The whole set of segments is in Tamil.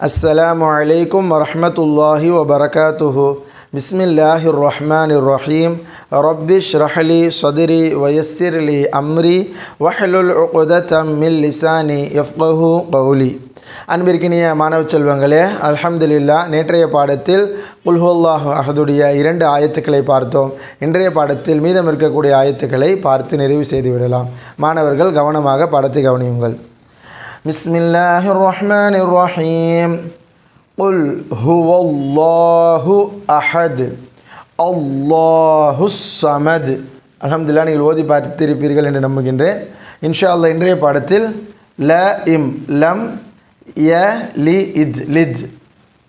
السلام عليكم ورحمة الله وبركاته بسم الله الرحمن الرحيم رب اشرح لي صدري ويسر لي أمري واحلل عقدة من لساني يفقه قولي அன்பிற்கினிய மாணவ செல்வங்களே அல்ஹம்துலில்லா நேற்றைய பாடத்தில் உல்ஹுல்லாஹ் அஹதுடைய இரண்டு ஆயத்துக்களை பார்த்தோம் இன்றைய பாடத்தில் மீதம் இருக்கக்கூடிய ஆயத்துக்களை பார்த்து நிறைவு செய்து விடலாம் மாணவர்கள் கவனமாக பாடத்தை கவனியுங்கள் பிஸ்மில்லாஹிர் ரஹ்மானிர் ரஹீம் قل هو الله أحد الله الصمد அல்ஹம்துலில்லாஹ் நீங்கள் ஓதி பார்த்திருப்பீர்கள் என்று நம்புகின்றேன் இன்ஷா அல்லாஹ் இன்றைய பாடத்தில் ல இம் லம் ய லி இத் லித்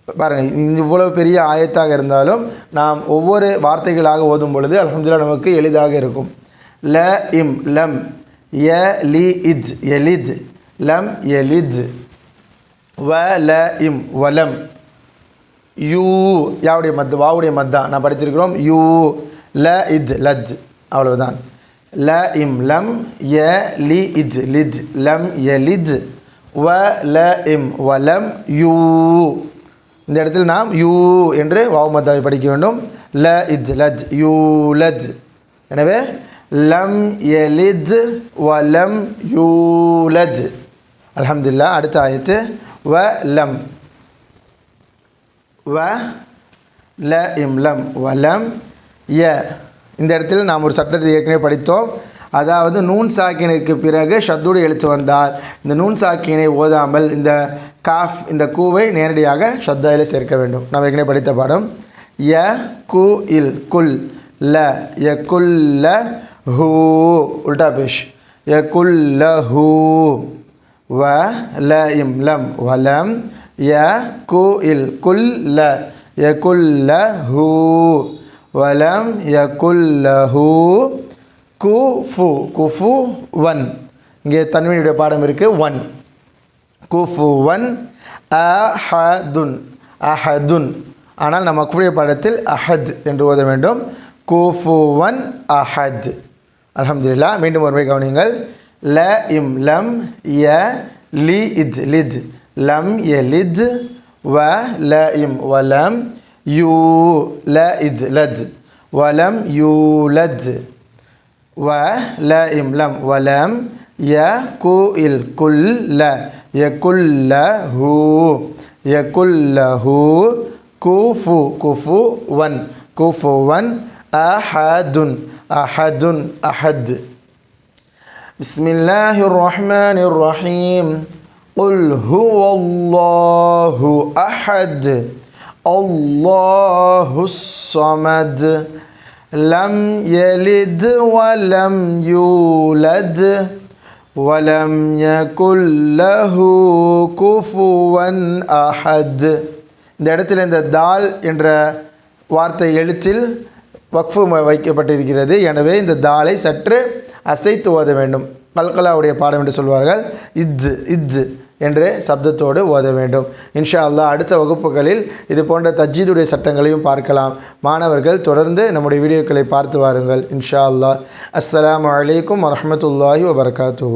பாருங்கள் இவ்வளவு பெரிய ஆயத்தாக இருந்தாலும் நாம் ஒவ்வொரு வார்த்தைகளாக ஓதும் பொழுது அல்ஹம்துலில்லாஹ் நமக்கு எளிதாக இருக்கும் ல இம் லம் ய லி இத் எலித் லம் எலித் வ ல இம் வலம் யூ யாவுடைய மத் வாவுடைய மத்தா நான் படித்திருக்கிறோம். யூ ல இத் லஜ் அவ்வளவுதான். ல இம் லம் ய லி இஜ் லிஜ் லம் எலித் வ ல இம் வலம் யூ. இந்த இடத்தில் நாம் யூ என்று வாவு மத்தாவை படிக்க வேண்டும். ல இஜ் லஜ் யூ லஜ் எனவே லம் எலிஜ் வலம் யூலத் அலமதுல்லா அடுத்த ஆயத்து வ லம். வ ல இம் லம். வலம் ய. இந்த இடத்தில் நாம் ஒரு சட்டத்தை ஏற்கனவே படித்தோம். அதாவது நூன் சாக்கினுக்கு பிறகு ஷத்தோடு எழுத்து வந்தால் இந்த நூன் சாக்கினை ஓதாமல் இந்த காஃப் இந்த கூவை நேரடியாக ஷத்தாயில் சேர்க்க வேண்டும். நாம் ஏற்கனவே படித்த பாடம். ய கு இல் குல் ல. ய ல ஹூ. உல்டா பேஷ். ய ல ஹூ. வ ல இம் லம். வலம் ய கு இல். குல் ல. ய குல்ல ஹூ. வலம் ய குல்ல ஹூ. குஃபு குஃபு ஒன் இங்கே தன்மையுடைய பாடம் இருக்குது ஒன் குஃபு ஒன் அஹதுன் அஹதுன் ஆனால் நம்ம கூடிய பாடத்தில் அஹத் என்று ஓத வேண்டும். குஃபு ஒன் அஹத். அலமதுல்லா மீண்டும் ஒருமை கவனிங்கள் لائم لم يلد. لد. لم يلد ولائم ولم يولد لد. ولم يولد. ولائم لم ولم يكل كل يكل له. يكل له كفو. ون كفوا. أحد أحد. أحد, أحد. بسم الله الرحمن الرحيم قل هو الله أحد الله الصمد لم يلد ولم يولد ولم يكن له كفوا أحد இந்த இடத்துல இந்த தால் என்ற வார்த்தை எழுத்தில் வக்ஃபு வைக்கப்பட்டிருக்கிறது. எனவே இந்த தாலை சற்று அசைத்து ஓத வேண்டும். கல்கலாவுடைய பாடம் என்று சொல்வார்கள் இஜ்ஜு இஜ்ஜு என்று சப்தத்தோடு ஓத வேண்டும். இன்ஷா அல்லா அடுத்த வகுப்புகளில் இது போன்ற தஜ்ஜீதுடைய சட்டங்களையும் பார்க்கலாம். மாணவர்கள் தொடர்ந்து நம்முடைய வீடியோக்களை பார்த்து வாருங்கள். இன்ஷா அல்லா அஸ்லாம் வலைக்கம் வரமத்துல்லாஹி வபர்காத்து